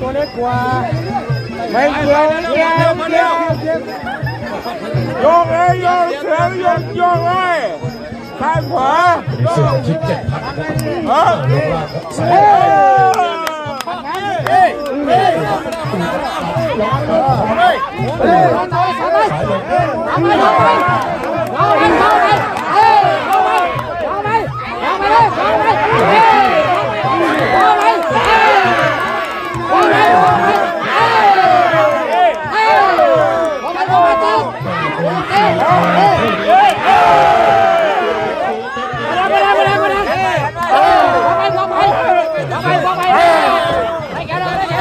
ตัวเล็กกว่าไม่เกี่ยวเกี่ยวเกี่ยวโยกเลยโยกเสือโยกโยกเลยข้างขวาเสือคิดเจ็ดพันนะครับเออลงล่างครับซ้ายเฮ้ยเฮ้ยเฮ้ยเฮ้ย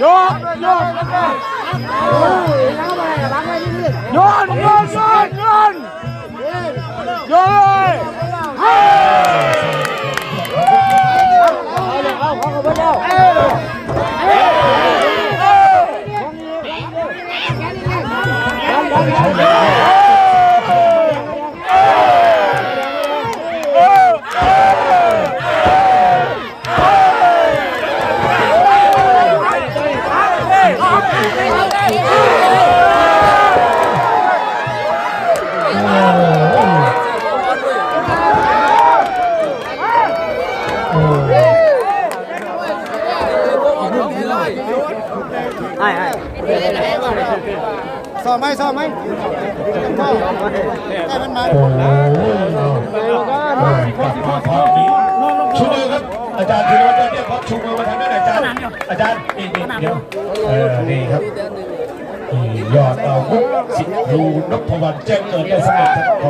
โยนโยนโอ้ยล้างไปล้างไปเรื่อยโยนโยนโยนโยนโยนไอ้ไอ้สอมไหมซ้อมไหมซอ้มัชูมือครับอาจารย์ทีรัฒนเี่ยอชูมือมาทำได้อาจารย์ อาจารย์นี่นี่เดี๋ยวเออนี่ครับยอดเอาุฒสิทธิ์ดูนพวรรแจ้งเกิดได้สำเร